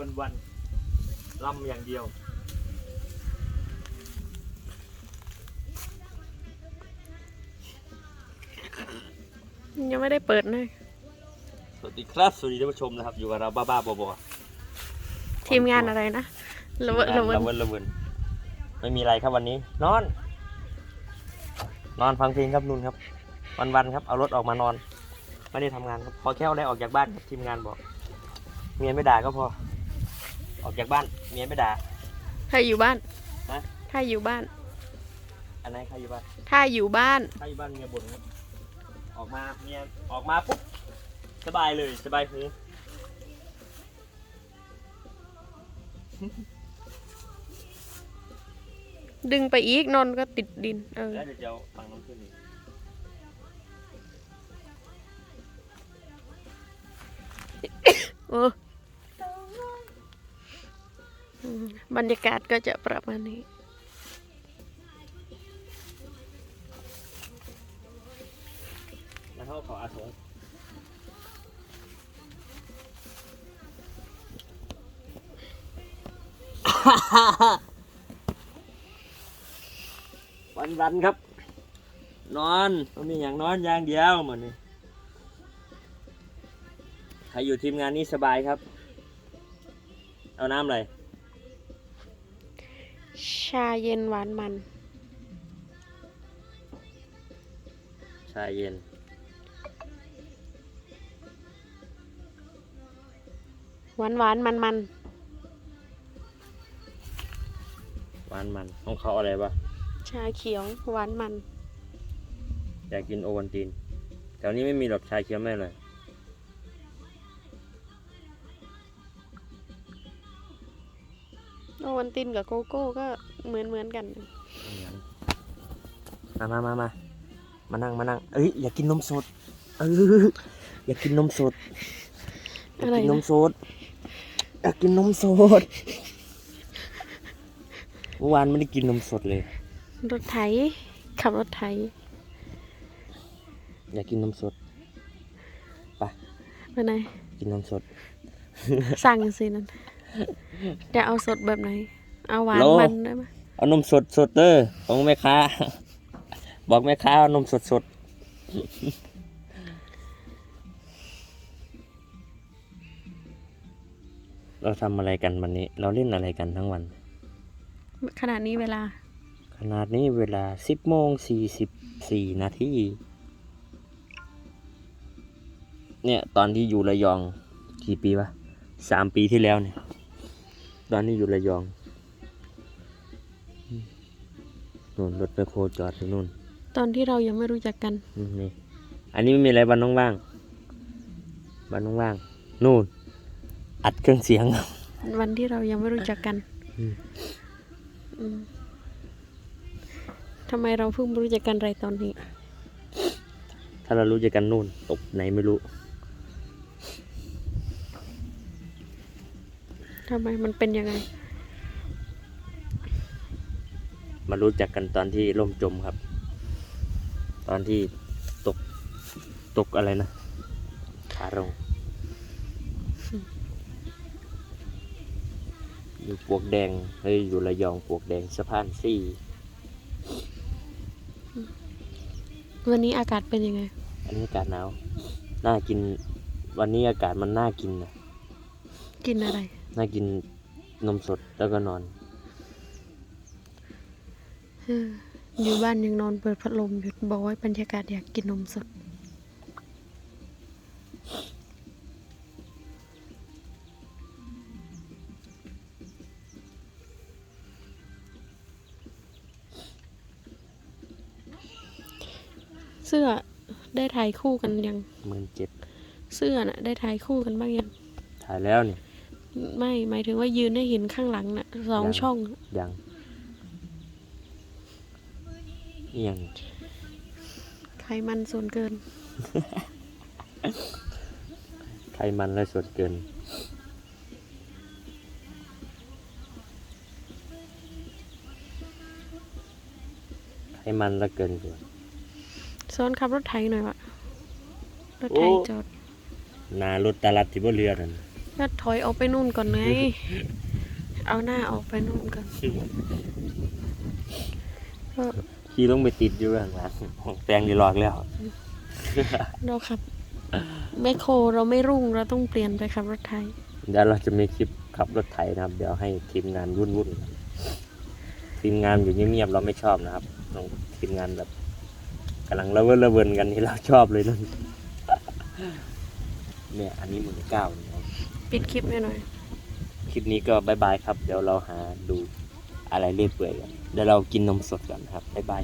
วันวันๆลำอย่างเดียว ยังไม่ได้เปิดเลยสวัสดีครับสวัสดีท่านผู้ชมนะครับ อยู่กับเราบ้าๆบอๆทีมงานอะไรนะละเวะละเวะละเวนละเวนไม่มีอะไรครับวันนี้ นอน นอนฟังเพลงครับนุ่นครับ วันวันๆครับเอารถออกมานอน ไม่ได้ทำงานครับพอแค่เอาได้ออกจากบ้านครับทีมงานบอก เมียไม่ด่าก็พอ ออกจากบ้านเมียไม่ด่า ถ้าอยู่บ้านฮะ ถ้าอยู่บ้าน อันไหนใครอยู่บ้านถ้าอยู่บ้าน ใครอยู่บ้านเมียบ่นครับออกมาเมียออกมาปุ๊บสบายเลยสบายหูดึงไปอีกนอนก็ติดดิน เออ แล้วเดี๋ยวจะเอาฟังน้องขึ้นอีกเออ บรรยากาศก็จะประมาณนี้ แล้วเขาขออาสงวันวันครับ นอนมีอย่างนอนอย่างเดียวเหมือนนี่ใครอยู่ทีมงานนี้สบายครับ เอาน้ำอะไร ชาเย็นหวานมัน ชาเย็น หวานหวานมันมันหวานมันของเขาอะไรปะชาเขียวหวานมัน อยากกินโอวัลตินแถวนี้ไม่มีหรอกชาเขียวไม่เลยโอวันตินกับโกโก้ก็ เหมือนเหมือนกัน มามามามามานั่งมานั่งเอ้ยอยากกินนมสด เอออยากกินนมสดอยากอะไรกินนนะมสดอยากกินนมสดเมื่อวานไม่ได้กินนมสดเลย รถไถขับรถไถอยากกินนมสดไปไหนกินนมสด สั่งสินั่นจะเอาสดแบบไหน เอาหวานโลมันได้ไหม เอานมสดสดเด้อของแม่ค้า บอกแม่ค้าเอานมสดสดเราทำอะไรกันวันนี้ เราเล่นอะไรกันทั้งวันขณะนี้เวลา ขนาดนี้เวลา10โมง44นาทีเนี่ยตอนที่อยู่ระยอง กี่ปีวะสามปีที่แล้วเนี่ย ตอนนี้อยู่ระยอง นู่นรถไปโคจอดอยู่นู่นตอนที่เรายังไม่รู้จักกัน อืมนี่อันนี้ไม่มีอะไรบ้านน้องว่างบ้านน้องว่างๆนู่น อัดเครื่องเสียง วันที่เรายังไม่รู้จักกันอืม อืมทำไมเราเพิ่งรู้จักกันไรตอนนี้ ถ้าเรารู้จักกันนู่นตกไหนไม่รู้ ทำไมมันเป็นยังไง มา รู้จักกันตอนที่ล่มจมครับ ตอนที่ตกตกอะไรนะขาลงอยู่ปลวกแดงเฮ้ยอยู่ระยองปลวกแดงสะพานซี่วันนี้อากาศเป็นยังไง อันนี้อากาศหนาว น่ากิน วันนี้อากาศมันน่ากินนะ กินอะไร น่ากินนมสดแล้วก็นอนเอยู่บ้านยังนอนเปิดพัดลมอยู่บอกว่าบรรยากาศอยากกินนมสด เสื้อได้ถ่ายคู่กันยัง หมื่นเจ็ดเสื้อน่ะ ได้ถ่ายคู่กันบ้างยัง ถ่ายแล้วนี่ ไม่หมายถึงว่ายืนให้เห็นข้างหลังน่ะสองยัง ช่อง ยังเอียงไขมันส่วนเกิน ไขมันและส่วนเกิน ไขมันและเกินส่วนซ้อนขับรถไถหน่อยวะรถไถโอ้จอดหนารถตลาดที่บ่เรือนั่นก็ถอยออกไปนู่นก่อนไง เอาหน้าออกไปนู่นก่อนก็ ขี่ต้องไปติดอยู่ข้างหลังแปลงดีหลอกแล้วเราขับแมคโครเราไม่รุ่งเราต้องเปลี่ยนไปขับรถไทยเดี๋ยวเราจะมีคลิปขับรถไถนะครับ เดี๋ยวให้ทีมงานวุ่นวุ่นๆทีมงานอยู่เงียบๆเราไม่ชอบนะครับต้องทีมงานแบบกำลังระเบิดระเบินกันนี่เราชอบเลยนั่นเนี่ย อันนี้หมื่นเก้านะครับปิดคลิปให้หน่อย คลิปนี้ก็บายบายครับ เดี๋ยวเราหาดูอะไรเรื่อยเปื่อยกัน เดี๋ยวเรากินนมสดกันครับบายบาย